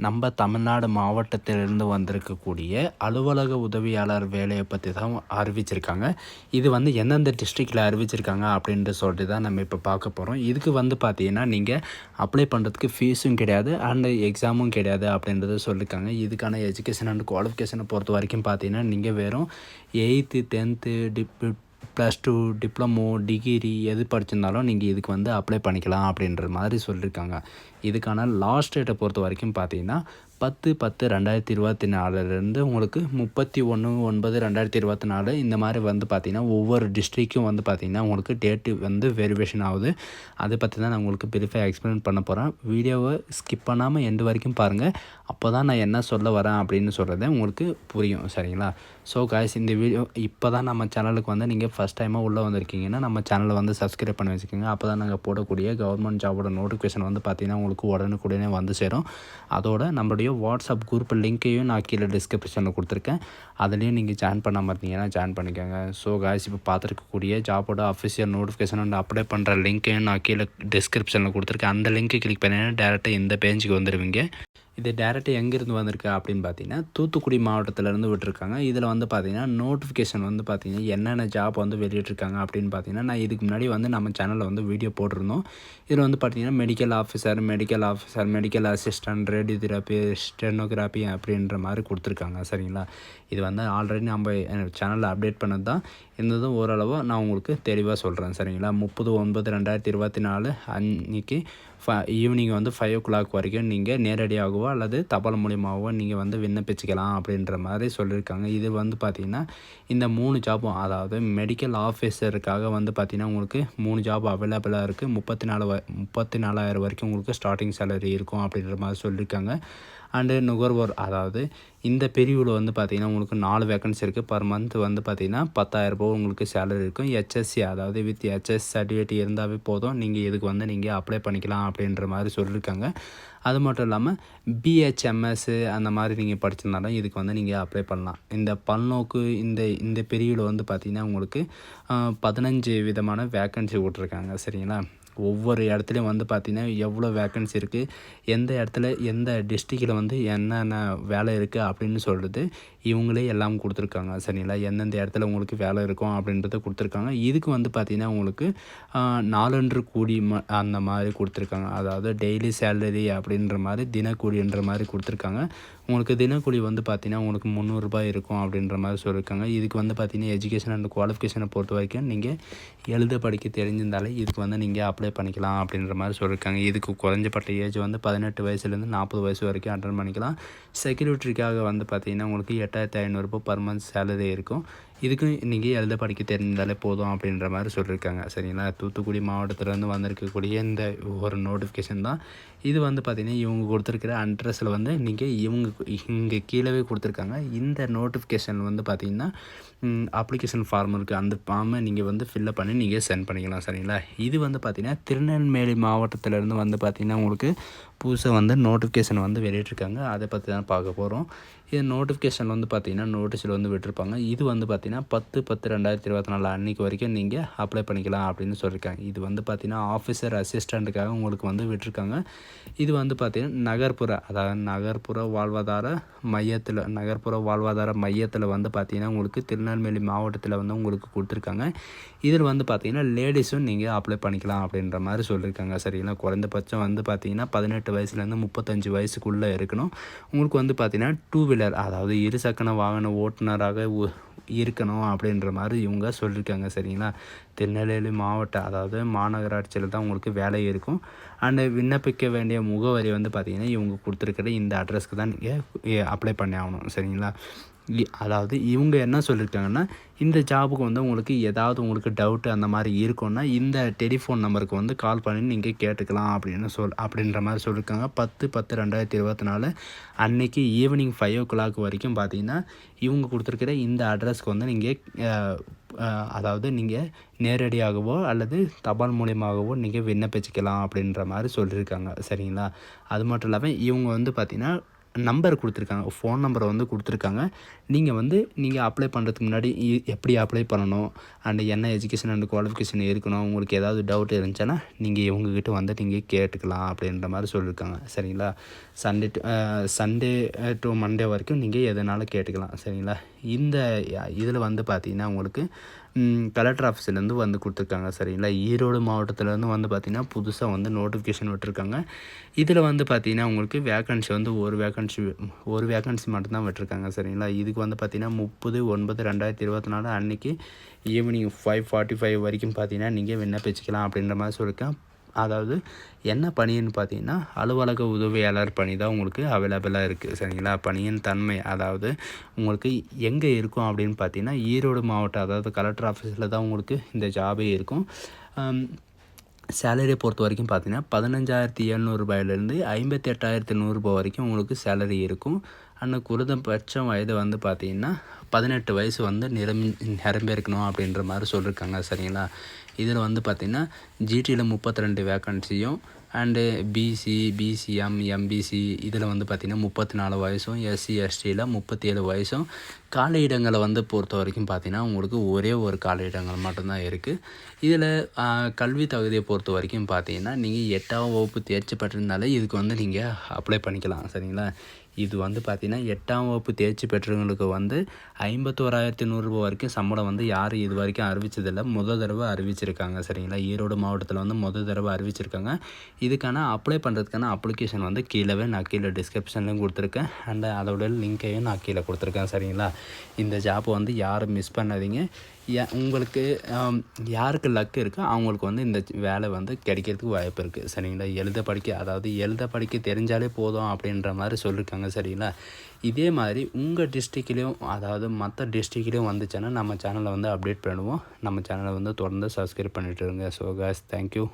நம்ம தமிழ்நாடு மாவட்டத்திலிருந்து வந்திருக்கக்கூடிய அலுவலக உதவியாளர் வேலையை பற்றி தான் அறிவிச்சிருக்காங்க. இது வந்து எந்தெந்த டிஸ்ட்ரிக்டில் அறிவிச்சிருக்காங்க அப்படின்ட்டு சொல்லிட்டு தான் நம்ம இப்போ பார்க்க போகிறோம் இதுக்கு வந்து பார்த்தீங்கன்னா நீங்கள் அப்ளை பண்ணுறதுக்கு ஃபீஸும் கிடையாது அண்டு எக்ஸாமும் கிடையாது அப்படின்றத சொல்லியிருக்காங்க இதுக்கான எஜுகேஷன் அண்ட் குவாலிஃபிகேஷனை பொறுத்த வரைக்கும் பார்த்தீங்கன்னா நீங்கள் வெறும் எயித்து டென்த்து டிப் ப்ளஸ் டூ டிப்ளமோ டிகிரி எது படிச்சிருந்தாலும் நீங்கள் இதுக்கு வந்து அப்ளை பண்ணிக்கலாம் அப்படின்ற மாதிரி சொல்லியிருக்காங்க இதுக்கான லாஸ்ட் டேட்டை பொறுத்த வரைக்கும் பார்த்தீங்கன்னா பத்து பத்து ரெண்டாயிரத்தி இருபத்தி நாலுலேருந்து உங்களுக்கு முப்பத்தி ஒன்று ஒன்பது ரெண்டாயிரத்தி இருபத்தி நாலு இந்த மாதிரி வந்து பார்த்திங்கன்னா ஒவ்வொரு டிஸ்ட்ரிக்கும் வந்து பார்த்திங்கன்னா உங்களுக்கு டேட்டு வந்து வேரியேஷன் ஆகுது. அதை பற்றி தான் நான் உங்களுக்கு பெரிஃபாக எக்ஸ்பிளைன் பண்ண போகிறேன் வீடியோவை ஸ்கிப் பண்ணாமல் எண்டு வரைக்கும் பாருங்கள் அப்போ தான் நான் என்ன சொல்ல வரேன் அப்படின்னு சொல்கிறத உங்களுக்கு புரியும். சரிங்களா? ஸோ காய்ஸ் இந்த வீடியோ இப்போ தான் நம்ம சேனலுக்கு வந்து நீங்கள் ஃபஸ்ட் டைமாக உள்ளே வந்திருக்கீங்கன்னா நம்ம சேனலை வந்து சப்ஸ்கிரைப் பண்ணி வச்சுக்கோங்க. அப்போ தான் நாங்கள் போடக்கூடிய கவர்மெண்ட் ஜாபோட நோட்டிஃபிகேஷன் வந்து பார்த்திங்கன்னா உங்களுக்கு உடனுக்குடனே வந்து சேரும். அதோட நம்மளுடைய வாட்ஸ்அப் குரூப் லிங்க்கையும் நான் கீழே டிஸ்கிரிப்ஷனில் கொடுத்துருக்கேன். அதுலேயும் நீங்கள் ஜாயின் பண்ணாமல் இருந்தீங்கன்னா ஜாயின் பண்ணிக்கோங்க. ஸோ காய்ஸ் இப்போ பார்த்துருக்கக்கூடிய ஜாபோட அஃபிஷியல் நோட்டிஃபிகேஷன் வந்து அப்ளை பண்ணுற லிங்க்கையும் நான் கீழே டிஸ்கிரிப்ஷனில் கொடுத்துருக்கேன். அந்த லிங்க்கை கிளிக் பண்ணிங்கன்னா டேரெக்டாக இந்த பேஜுக்கு வந்துடுவீங்க இது டேரெக்டாக எங்கேருந்து வந்திருக்கு அப்படின்னு பார்த்தீங்கன்னா தூத்துக்குடி மாவட்டத்திலேருந்து விட்டுருக்காங்க. இதில் வந்து பார்த்தீங்கன்னா நோட்டிஃபிகேஷன் வந்து பார்த்தீங்கன்னா என்னென்ன ஜாப் வந்து வெளியிட்ருக்காங்க அப்படின்னு பார்த்தீங்கன்னா நான் இதுக்கு முன்னாடி வந்து நம்ம சேனலில் வந்து வீடியோ போட்டிருந்தோம். இதில் வந்து பார்த்தீங்கன்னா medical officer medical officer medical assistant radiotherapy stenography அப்படின்ற மாதிரி கொடுத்துருக்காங்க. சரிங்களா? இது வந்து ஆல்ரெடி நம்ம சேனலில் அப்டேட் பண்ணது தான். இருந்ததும் ஓரளவு நான் உங்களுக்கு தெளிவாக சொல்கிறேன் சரிங்களா? முப்பது ஒன்பது ரெண்டாயிரத்தி இருபத்தி நாலு அன்னைக்கு ஃப ஈவினிங் வந்து ஃபைவ் ஓ கிளாக் வரைக்கும் நீங்கள் நேரடியாகவோ அல்லது தபால் மூலியமாகவோ நீங்கள் வந்து விண்ணப்பிச்சுக்கலாம் அப்படின்ற மாதிரி சொல்லியிருக்காங்க. இது வந்து பார்த்திங்கன்னா இந்த மூணு ஜாப்பும் அதாவது மெடிக்கல் ஆஃபீஸருக்காக வந்து பார்த்திங்கன்னா உங்களுக்கு மூணு ஜாப் அவைலபிளாக இருக்குது முப்பத்தி நாலு வ முப்பத்தி நாலாயிரம் வரைக்கும் உங்களுக்கு ஸ்டார்டிங் சேலரி இருக்கும் அப்படின்ற மாதிரி சொல்லியிருக்காங்க. அண்டு நுகர்வோர் அதாவது இந்த பிரிவில் வந்து பார்த்திங்கன்னா உங்களுக்கு நாலு வேக்கன்சி இருக்குது பர் மந்த் வந்து பார்த்திங்கன்னா பத்தாயிரரூபா உங்களுக்கு சேலரி இருக்கும். ஹெச்எஸ்சி அதாவது வித் ஹெச்எஸ் சர்டிஃபிகேட் இருந்தாவே போதும். நீங்கள் இதுக்கு வந்து நீங்கள் அப்ளை பண்ணிக்கலாம் அப்படின்ற மாதிரி சொல்லியிருக்காங்க. அது மட்டும் இல்லாமல் பிஹெச்எம்எஸ்ஸு அந்த மாதிரி நீங்கள் படிச்சிருந்தாலும் இதுக்கு வந்து நீங்கள் அப்ளை பண்ணலாம். இந்த பல்நோக்கு இந்த இந்த பிரிவில் வந்து பார்த்திங்கன்னா உங்களுக்கு பதினஞ்சு விதமான வேக்கன்சி விட்ருக்காங்க சரிங்களா? ஒவ்வொரு இடத்துலையும் வந்து பார்த்திங்கன்னா எவ்வளோ வேக்கன்சி இருக்குது எந்த இடத்துல எந்த டிஸ்ட்ரிக்டில் வந்து என்னென்ன வேலை இருக்குது அப்படின்னு சொல்கிறது இவங்களே எல்லாம் கொடுத்துருக்காங்க சரிங்களா? எந்தெந்த இடத்துல உங்களுக்கு வேலை இருக்கும் அப்படின்றத கொடுத்துருக்காங்க. இதுக்கு வந்து பார்த்திங்கன்னா உங்களுக்கு நாலன்று கூடி ம அந்த மாதிரி கொடுத்துருக்காங்க. அதாவது டெய்லி சேலரி அப்படின்ற மாதிரி தினக்கூலின்ற மாதிரி கொடுத்துருக்காங்க. உங்களுக்கு தினக்கூலி வந்து பார்த்திங்கன்னா உங்களுக்கு முந்நூறுரூபா இருக்கும் அப்படின்ற மாதிரி சொல்லியிருக்காங்க இதுக்கு வந்து பார்த்திங்கன்னா எஜுகேஷன் அண்ட் குவாலிஃபிகேஷனை பொறுத்த வரைக்கும் நீங்கள் எழுத படிக்க தெரிஞ்சிருந்தாலே இதுக்கு வந்து நீங்கள் அப்ளை பண்ணிக்கலாம் அப்படின்ற மாதிரி சொல்லியிருக்காங்க. இதுக்கு குறைஞ்சப்பட்ட ஏஜ் வந்து பதினெட்டு வயசுலேருந்து நாற்பது வயசு வரைக்கும் அட்டன் பண்ணிக்கலாம். செக்யூரிட்டிக்காக வந்து பார்த்திங்கன்னா உங்களுக்கு எட்டாயிரத்தி ஐநூறுரூபா பர் மந்த் சேலரி இருக்கும். இதுக்கும் நீங்கள் எழுத படிக்க தெரிஞ்சாலே போதும் அப்படின்ற மாதிரி சொல்லியிருக்காங்க. சரிங்களா? தூத்துக்குடி மாவட்டத்திலேருந்து வந்திருக்கக்கூடிய இந்த ஒரு நோட்டிஃபிகேஷன் தான். இது வந்து பார்த்திங்கன்னா இவங்க கொடுத்துருக்கிற அட்ரஸில் வந்து நீங்கள் இவங்க இங்கே கீழே கொடுத்துருக்காங்க. இந்த நோட்டிஃபிகேஷன் வந்து பார்த்திங்கன்னா அப்ளிகேஷன் ஃபார்ம் இருக்குது அந்த ஃபார்மை நீங்கள் வந்து ஃபில்லப் பண்ணி நீங்கள் சென்ட் பண்ணிக்கலாம். சரிங்களா? இது வந்து பார்த்திங்கன்னா திருநெல்வேலி மாவட்டத்திலேருந்து வந்து பார்த்திங்கன்னா உங்களுக்கு புதுசாக வந்து நோட்டிஃபிகேஷன் வந்து வெளியிட்ருக்காங்க அதை பற்றி தான் பார்க்க போகிறோம் இது நோட்டிஃபிகேஷன் வந்து பார்த்திங்கன்னா நோட்டீஸில் வந்து விட்டுருப்பாங்க. இது வந்து பார்த்திங்கன்னா பத்து பத்து ரெண்டாயிரத்தி இருபத்தி நாலு அன்றைக்கி வரைக்கும் நீங்கள் அப்ளை பண்ணிக்கலாம் அப்படின்னு சொல்லியிருக்காங்க. இது வந்து பார்த்திங்கன்னா ஆஃபீஸர் அசிஸ்டண்ட்டுக்காக உங்களுக்கு வந்து விட்டுருக்காங்க. இது வந்து பார்த்திங்கன்னா நகர்ப்புற அதாவது நகர்ப்புற வாழ்வாதார மையத்தில் நகர்ப்புற வாழ்வாதார மையத்தில் வந்து பார்த்திங்கன்னா உங்களுக்கு திருநெல்வேலி மாவட்டத்தில் வந்து உங்களுக்கு கொடுத்துருக்காங்க. இதில் வந்து பார்த்திங்கன்னா லேடிஸும் நீங்கள் அப்ளை பண்ணிக்கலாம் அப்படின்ற மாதிரி சொல்லியிருக்காங்க. சரிங்களா? குறைந்தபட்சம் வந்து பார்த்திங்கன்னா பதினெட்டு வயசுலேருந்து முப்பத்தஞ்சு வயசுக்குள்ளே இருக்கணும். உங்களுக்கு வந்து பார்த்திங்கன்னா டூ வீலர் அதாவது இருசக்கர வாகன ஓட்டுநராக இருக்கணும் அப்படின்ற மாதிரி இவங்க சொல்லியிருக்காங்க சரிங்களா? திருநெல்வேலி மாவட்டம் அதாவது மாநகராட்சியில் தான் உங்களுக்கு வேலை இருக்கும். அண்டு விண்ணப்பிக்க வேண்டிய முகவரி வந்து பார்த்திங்கன்னா இவங்க கொடுத்துருக்கிற இந்த அட்ரஸ்க்கு தான் நீங்கள் அப்ளை பண்ணி ஆகணும் சரிங்களா? அதாவது இவங்க என்ன சொல்லியிருக்காங்கன்னா இந்த ஜாபுக்கு வந்து உங்களுக்கு ஏதாவது உங்களுக்கு டவுட்டு அந்த மாதிரி இருக்குன்னா இந்த டெலிஃபோன் நம்பருக்கு வந்து கால் பண்ணி நீங்கள் கேட்டுக்கலாம் அப்படின்னு சொல் அப்படின்ற மாதிரி சொல்லியிருக்காங்க பத்து பத்து ரெண்டாயிரத்தி இருபத்தி நாலு அன்றைக்கி ஈவினிங் ஃபைவ் ஓ கிளாக் வரைக்கும் பார்த்தீங்கன்னா இவங்க கொடுத்துருக்கிற இந்த அட்ரஸ்க்கு வந்து நீங்கள் அதாவது நீங்கள் நேரடியாகவோ அல்லது தபால் மூலியமாகவோ நீங்கள் விண்ணப்பிச்சிக்கலாம் அப்படின்ற மாதிரி சொல்லியிருக்காங்க சரிங்களா? அது மட்டும் இல்லாமல் இவங்க வந்து பார்த்திங்கன்னா நம்பர் கொடுத்துருக்காங்க. ஃபோன் நம்பரை வந்து கொடுத்துருக்காங்க. நீங்கள் வந்து நீங்கள் அப்ளை பண்ணுறதுக்கு முன்னாடி இ- எப்படி அப்ளை பண்ணணும்? அண்ட் என்ன எஜுகேஷன் அண்ட் குவாலிஃபிகேஷன் இருக்கணும்? உங்களுக்கு ஏதாவது டவுட் இருந்துச்சுன்னா நீங்கள் இவங்ககிட்ட வந்து நீங்கள் கேட்டுக்கலாம் அப்படின்ற மாதிரி சொல்லியிருக்காங்க சரிங்களா? Sunday to Sunday to Monday வரைக்கும் நீங்கள் எதனாலும் கேட்டுக்கலாம். சரிங்களா? இந்த இதில் வந்து பார்த்தீங்கன்னா உங்களுக்கு கலெக்டர் ஆஃபீஸ்லேருந்து வந்து கொடுத்துருக்காங்க சரிங்களா? ஈரோடு மாவட்டத்துலேருந்து வந்து பார்த்திங்கன்னா புதுசாக வந்து நோட்டிஃபிகேஷன் விட்டுருக்காங்க. இதில் வந்து பார்த்திங்கன்னா உங்களுக்கு வேக்கன்சி வந்து ஒரு வேக்கன்சி ஒரு வேக்கன்சி மட்டும்தான் விட்டுருக்காங்க சரிங்களா? இதுக்கு வந்து பார்த்திங்கன்னா முப்பது ஒன்பது ரெண்டாயிரத்தி இருபத்தி நாலு அன்றைக்கி ஈவினிங் ஃபைவ் ஃபார்ட்டி ஃபைவ் வரைக்கும் பார்த்திங்கன்னா நீங்கள் விண்ணப்பிச்சிக்கலாம் அப்படின்ற மாதிரி சொல்லியிருக்கேன். அதாவது என்ன பணின்னு பார்த்தீங்கன்னா அலுவலக உதவியாளர் பணி தான் உங்களுக்கு அவைலபிளாக இருக்குது சரிங்களா? பணியின் தன்மை அதாவது உங்களுக்கு எங்கே இருக்கும் அப்படின்னு பார்த்தீங்கன்னா ஈரோடு மாவட்டம் அதாவது கலெக்டர் ஆஃபீஸில் தான் உங்களுக்கு இந்த ஜாபே இருக்கும். சேலரியை பொறுத்த வரைக்கும் பார்த்தீங்கன்னா பதினஞ்சாயிரத்தி எழுநூறுபாயிலேருந்து ஐம்பத்தி எட்டாயிரத்தி நூறுரூபா வரைக்கும் உங்களுக்கு சேலரி இருக்கும். ஆனால் குறைந்தபட்சம் வயது வந்து பார்த்தீங்கன்னா பதினெட்டு வயசு வந்து நிரம் நிரம்பியிருக்கணும் அப்படின்ற மாதிரி சொல்லியிருக்காங்க சரிங்களா? இதில் வந்து பார்த்திங்கன்னா ஜிடியில் முப்பத்தி ரெண்டு வேக்கன்சியும் அண்டு பிசி பிசிஎம் எம்பிசி இதில் வந்து பார்த்திங்கன்னா முப்பத்தி நாலு வயசும் எஸ்சி எஸ்டியில் முப்பத்தி ஏழு வயசும். கால இடங்களை வந்து பொறுத்த வரைக்கும் பார்த்திங்கன்னா உங்களுக்கு ஒரே ஒரு கால இடங்கள் மட்டும்தான் இருக்குது இதில் கல்வி தகுதியை பொறுத்த வரைக்கும் பார்த்தீங்கன்னா நீங்கள் எட்டாம் வகுப்பு தேர்ச்சி பெற்றிருந்தாலே இதுக்கு வந்து நீங்கள் அப்ளை பண்ணிக்கலாம் சரிங்களா? இது வந்து பார்த்திங்கன்னா எட்டாம் வகுப்பு தேர்ச்சி பெற்றவங்களுக்கு வந்து ஐம்பத்தோராயிரத்தி நூறுரூபா வரைக்கும் சம்பளம் வந்து யாரும் இது வரைக்கும் அறிவிச்சதில்லை. முதல் தடவை அறிவிச்சிருக்காங்க சரிங்களா? ஈரோடு மாவட்டத்தில் வந்து முதல் தடவை அறிவிச்சிருக்காங்க. இதுக்கான அப்ளை பண்ணுறதுக்கான அப்ளிகேஷன் வந்து கீழே நான் கீழே டிஸ்கிரிப்ஷன்லையும் கொடுத்துருக்கேன். அண்ட் அதோட லிங்க்கையும் நான் கீழே கொடுத்துருக்கேன் சரிங்களா? இந்த ஜாப்பை வந்து யாரும் மிஸ் பண்ணாதீங்க. உங்களுக்கு யாருக்கு லக் இருக்கோ அவங்களுக்கு வந்து இந்த வேலை வந்து கிடைக்கிறதுக்கு வாய்ப்பு இருக்குது சரிங்களா? எழுத படிக்க அதாவது எழுத படிக்க தெரிஞ்சாலே போதும் அப்படின்ற மாதிரி சொல்லியிருக்காங்க சரிங்களா? இதே மாதிரி உங்கள் டிஸ்ட்ரிக்ட்லேயும் அதாவது மற்ற டிஸ்ட்ரிக்ட்லேயும் வந்துச்சுன்னா நம்ம சேனலை வந்து அப்டேட் பண்ணுவோம். நம்ம சேனலை வந்து தொடர்ந்து சப்ஸ்கிரைப் பண்ணிட்டு இருங்க. So cos thank you